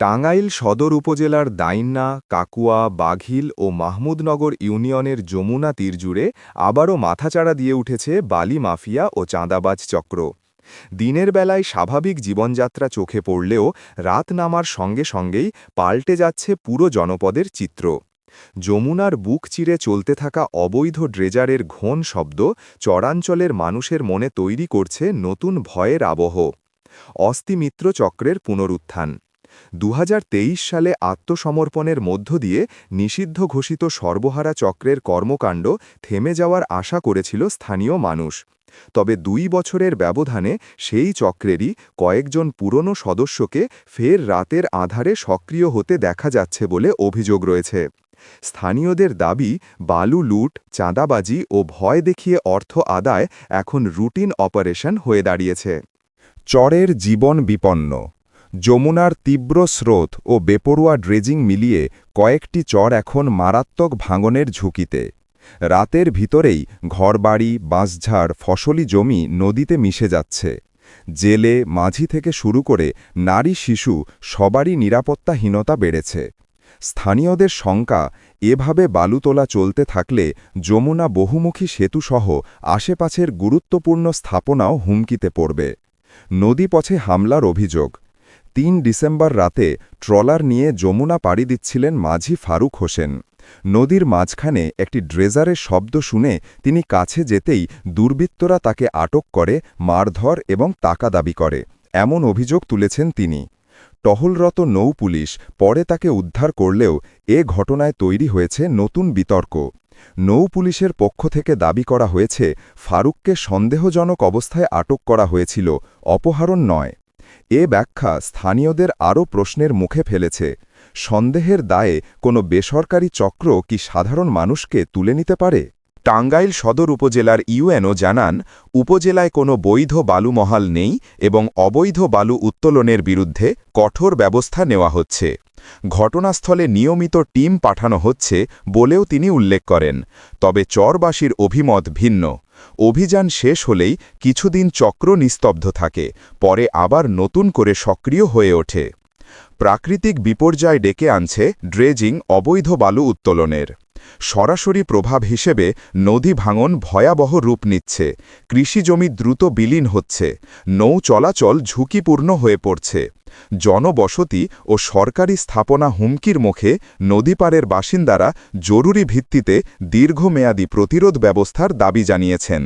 টাঙ্গাইল সদর উপজেলার দাইন্না, কাকুয়া, বাঘিল ও মাহমুদনগর ইউনিয়নের যমুনা তীর জুড়ে আবারও মাথাচাড়া দিয়ে উঠেছে বালি মাফিয়া ও চাঁদাবাজ চক্র। দিনের বেলায় স্বাভাবিক জীবনযাত্রা চোখে পড়লেও রাত নামার সঙ্গে সঙ্গেই পাল্টে যাচ্ছে পুরো জনপদের চিত্র। যমুনার বুক চিরে চলতে থাকা অবৈধ ড্রেজারের ঘন শব্দ চরাঞ্চলের মানুষের মনে তৈরি করছে নতুন ভয়ের আবহ। অস্থিমিত্র চক্রের পুনরুত্থান। দু হাজার তেইশ সালে আত্মসমর্পণের মধ্য দিয়ে নিষিদ্ধ ঘোষিত সর্বহারা চক্রের কর্মকাণ্ড থেমে যাওয়ার আশা করেছিল স্থানীয় মানুষ। তবে দুই বছরের ব্যবধানে সেই চক্রেরই কয়েকজন পুরনো সদস্যকে ফের রাতের আধারে সক্রিয় হতে দেখা যাচ্ছে বলে অভিযোগ রয়েছে। স্থানীয়দের দাবি, বালু লুট, চাঁদাবাজি ও ভয় দেখিয়ে অর্থ আদায় এখন রুটিন অপারেশন হয়ে দাঁড়িয়েছে। চরের জীবন বিপন্ন। যমুনার তীব্র স্রোত ও বেপরোয়া ড্রেজিং মিলিয়ে কয়েকটি চর এখন মারাত্মক ভাঙনের ঝুঁকিতে। রাতের ভিতরেই ঘরবাড়ি, বাঁশঝাড়, ফসলি জমি নদীতে মিশে যাচ্ছে। জেলে মাঝি থেকে শুরু করে নারী শিশু সবারই নিরাপত্তাহীনতা বেড়েছে। স্থানীয়দের শঙ্কা, এভাবে বালু তোলা চলতে থাকলে যমুনা বহুমুখী সেতুসহ আশেপাশের গুরুত্বপূর্ণ স্থাপনাও হুমকিতে পড়বে। নদীপথে হামলার অভিযোগ। তিন ডিসেম্বর রাতে ট্রলার নিয়ে যমুনা পাড়ি দিচ্ছিলেন মাঝি ফারুক হোসেন। নদীর মাঝখানে একটি ড্রেজারের শব্দ শুনে তিনি কাছে যেতেই দুর্বৃত্তরা তাকে আটক করে, মারধর এবং টাকা দাবি করে, এমন অভিযোগ তুলেছেন তিনি। টহলরত নৌ পুলিশ পরে তাকে উদ্ধার করলেও এ ঘটনায় তৈরি হয়েছে নতুন বিতর্ক। নৌ পুলিশের পক্ষ থেকে দাবি করা হয়েছে, ফারুককে সন্দেহজনক অবস্থায় আটক করা হয়েছিল, অপহরণ নয়। এ ব্যাখ্যা স্থানীয়দের আরও প্রশ্নের মুখে ফেলেছে। সন্দেহের দায়ে কোনো বেসরকারি চক্র কি সাধারণ মানুষকে তুলে নিতে পারে? টাঙ্গাইল সদর উপজেলার ইউএনও জানান, উপজেলায় কোনো বৈধ বালুমহাল নেই এবং অবৈধ বালু উত্তোলনের বিরুদ্ধে কঠোর ব্যবস্থা নেওয়া হচ্ছে। ঘটনাস্থলে নিয়মিত টিম পাঠানো হচ্ছে বলেও তিনি উল্লেখ করেন। তবে চরবাসীর অভিমত ভিন্ন। অভিযান শেষ হলেই কিছুদিন চক্র নিস্তব্ধ থাকে, পরে আবার নতুন করে সক্রিয় হয়ে ওঠে। প্রাকৃতিক বিপর্যয় ডেকে আনছে ড্রেজিং অবৈধ বালু উত্তোলনের। সরাসরি প্রভাব হিসেবে নদী ভাঙন ভয়াবহ রূপ নিচ্ছে কৃষিজমি দ্রুত বিলীন হচ্ছে, নৌ চলাচল ঝুঁকিপূর্ণ হয়ে পড়ছে। জনবসতি ও সরকারি স্থাপনা হুমকির মুখে নদীপাড়ের বাসিন্দারা জরুরি ভিত্তিতে দীর্ঘমেয়াদী প্রতিরোধ ব্যবস্থার দাবি জানিয়েছেন।